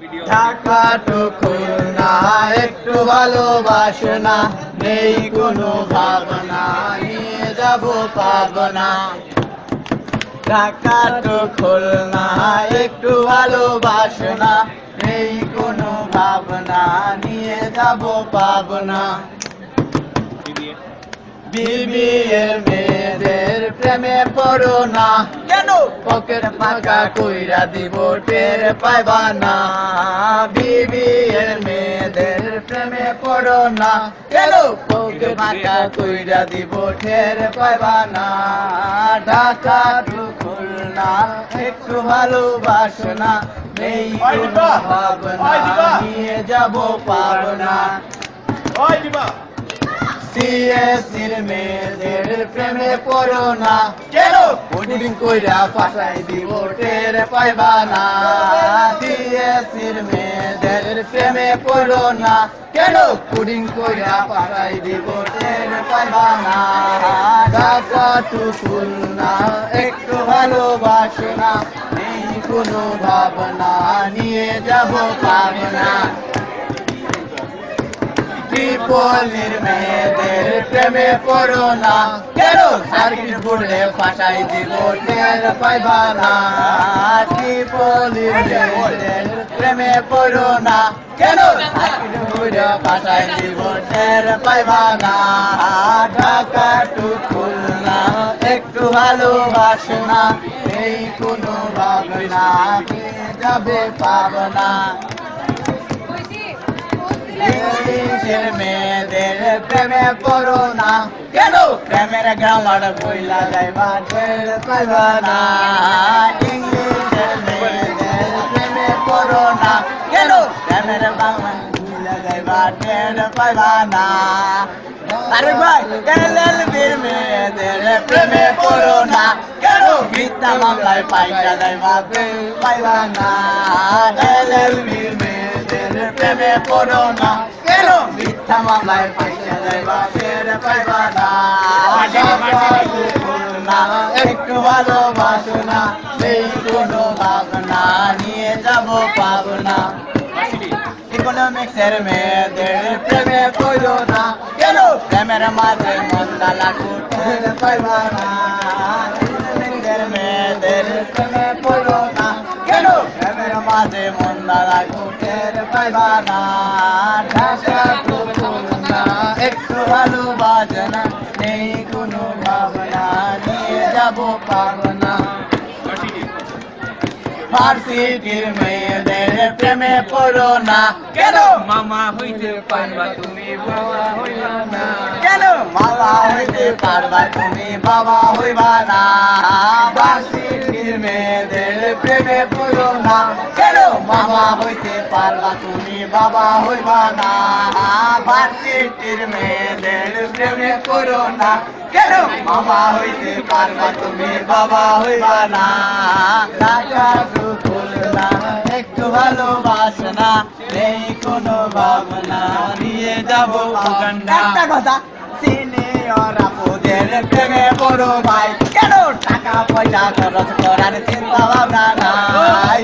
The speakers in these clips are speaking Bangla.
ঢাকা টু খুলনা একটু ভালোবাসনা, নেই কোনো ভাবনা, নিয়ে যাব পাবনা। ঢাকা টু খুলনা একটু ভালোবাসনা, নেই কোনো ভাবনা, নিয়ে যাব পাবনা। বিবিএর মেয়েদের প্রেমে পড়ো না। কেন? পকেট ফাঁকা কইরা দিব টের পাইবা না। বিবিএর মেয়েদের প্রেমে পড়ো না। কেন? পকেট ফাঁকা কইরা দিব টের পাইবা না। ঢাকা টু খুলনা একটু ভালোবাসনা নেই ভাবনা নিয়ে যাব পাবনা। সিএসির মেয়েদের প্রেমে পড়ো না। কেন? পুডিং কইরা ফাটাই দিব টের পাইবা না। সিএসির মেয়েদের প্রেমে পড়ো না। কেন? পুডিং কইরা ফাটাই দিব টের পাইবা না। ঢাকা টু খুলনা একটু ভালোবাসনা নেই কোনো ভাবনা নিয়ে যাব পাবনা ত্রিপলির মেয়েদের প্রেমে পড়ো না। কেন সার্কিট বুড়ে ফাটাই দিব টের পাইবা না ত্রিপলির মেয়েদের প্রেমে পড়ো না। কেন সার্কিট বুড়ে ফাটাই দিব টের পাইবা না ঢাকা টু খুলনা, একটু ভালোবাসনা, এই কোনো ভাবনা যাবে পাবনা? প্রেমে পড়ো না কেন প্রেমের গ্রামার বইলা যাইবা টের পাইবা না ইংলিশের মেয়েদের প্রেমে পড়ো না কেন প্রেমের বাংলা বইলা যাইবা টের পাইবা না আরে ভাই এলএলবির মেয়েদের প্রেমে পড়ো না কেন মিথ্যা মামলায় পাইকা যাইবা পাইবা না এলএলবির মেয়েদের প্রেমে পড়ো না। কেন? মিথ্যা মামলায় পাইকা যাইবা ফের পাইবা না। একটু ভালোবাসো না এই কোনো ভাবনা নিয়ে যাব পাবনা। ইকোনমিক্সের মেয়েদের প্রেমে পড়ো না। কেন? প্রেমের মাঝে মন্দা টের পাইবা না। টের পাইবা না ঢাকা না একটু ভালোবাসনা নেই কোনো ভাবনা নিয়ে যাব পাবনা। ভার্সিটির মেয়েদের প্রেমে পড়ো না। কেন? মামা হইতে পারবা তুমি বাবা হইবা না। কেন? মামা হইতে পারবা তুমি বাবা হইবা না। ভার্সিটির মেয়েদের প্রেমে পড়ো না। মামা হইতে পারবা তুমি, বাবা হইবা না। ভার্সিটির মেয়েদের প্রেমে পড়ো না। কেন মামা হইতে পারবা তুমি, বাবা হইবা না। একটু ভালোবাসনা নেই কোনো ভাবনা, নিয়ে যাব একটা কথা, সিনিয়র আপুদের প্রেমে বড় ভাই। কেন টাকা পয়সা খরচ করার চিন্তা ভাবনা নাই?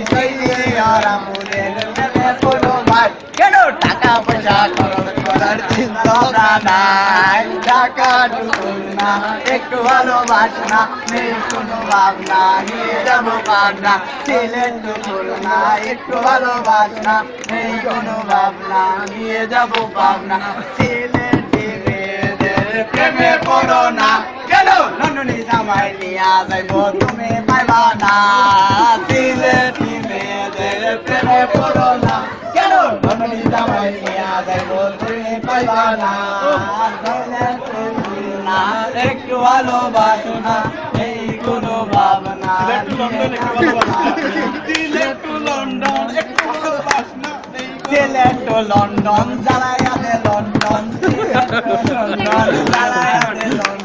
কেন টাকা পয়সা খরচ করার চিন্তা ভাবনা নাই? টাকা ঢুকুলনা একটু ভালোবাসনা নেই কোনো ভাবনা, নিয়ে যাব ভাবনা ছিলেন ঢুকুলনা একটু ভালোবাসনা নেই কোনো ভাবনা, নিয়ে যাব ছিলেন মেয়েদের প্রেমে পড়ো না? কেন? নন্দনী জামাই নিয়া যাইব তুমি পাইবা না। সিলেটি মেয়েদের প্রেমে পড়ো না। কেন? নন্দনী জামাই নিয়া যাইব তুমি পাইবা না। না। একটু ভালোবাসনা এই কোনো ভাবনা সিলেট লন্ডন একটু ভালোবাসনা নেই সিলেট লন্ডন জ্বালায়া দে লন্ডন সিলেট লন্ডন জ্বালায়া দে